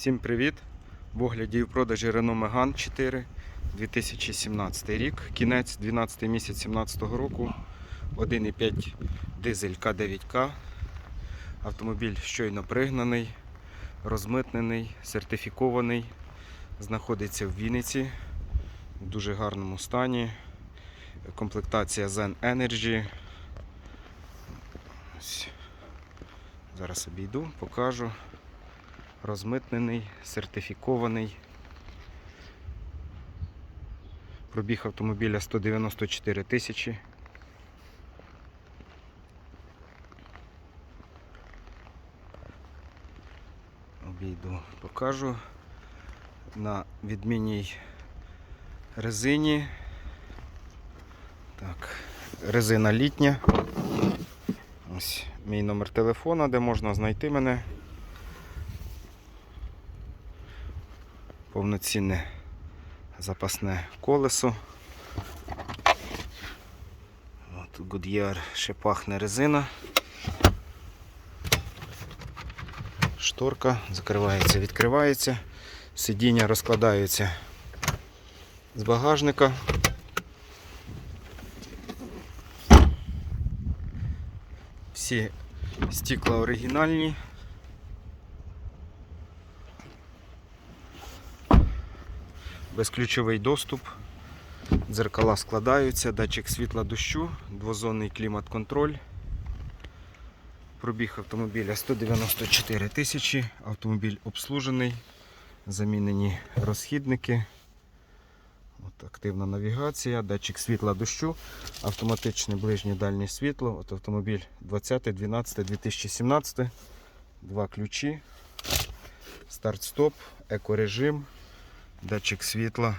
Всім привіт! В огляді і в продажі Renault Megane 4 2017 рік, кінець 12 місяць 2017 року, 1,5 дизель К9К. Автомобіль щойно пригнаний, розмитнений, сертифікований, знаходиться в Вінниці в дуже гарному стані. Комплектація Zen Energy. Ось. Зараз обійду, покажу розмитнений, сертифікований. Пробіг автомобіля 194 тисячі. Обійду, покажу. На відмінній резині. Так, резина літня. Ось мій номер телефона, де можна знайти мене. Повноцінне запасне колесо. От Goodyear ще пахне резина. Шторка закривається, відкривається, сидіння розкладаються з багажника. Всі стекла оригінальні. Безключовий доступ, дзеркала складаються, датчик світла дощу, двозонний клімат-контроль. Пробіг автомобіля 194 тисячі, автомобіль обслужений, замінені розхідники. От Активна навігація, датчик світла дощу, автоматичне ближнє дальнє світло. От Автомобіль 20.12.2017, два ключі, старт-стоп, екорежим датчик світла,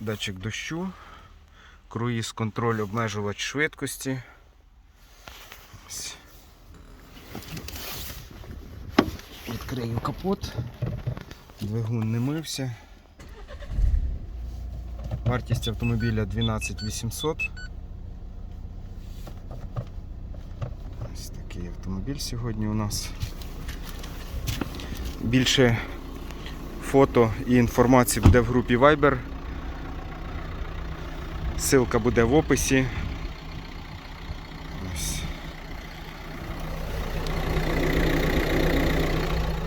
датчик дощу, круїз контроль, обмежувач швидкості. Відкрию капот, двигун не мився. Вартість автомобіля 12 800. Ось такий автомобіль сьогодні у нас. Більше фото і інформації буде в групі Viber. Силка буде в описі. Ось.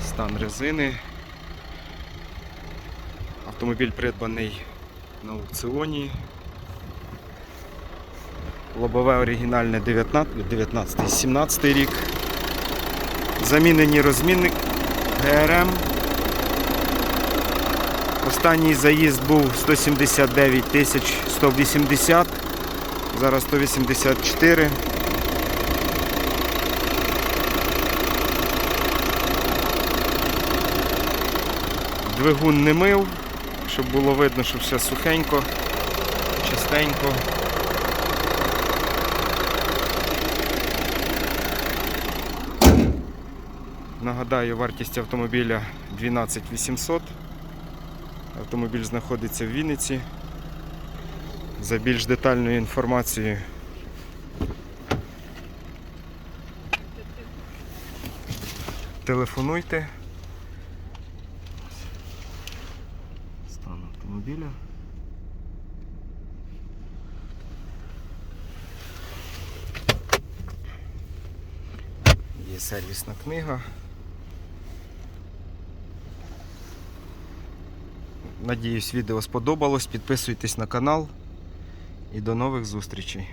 Стан резини. Автомобіль придбаний на аукціоні. Лобове оригінальне 19, 19 17 рік. Замінені розмінник ГРМ. Останній заїзд був 179 тисяч 180, зараз 184. Двигун не мив, щоб було видно, що все сухенько, чистенько. Нагадаю, вартість автомобіля 12 800. Автомобіль знаходиться в Вінниці. За більш детальною інформацією телефонуйте. Стан автомобіля. Є сервісна книга. Надіюсь, відео сподобалось. Підписуйтесь на канал і до нових зустрічей.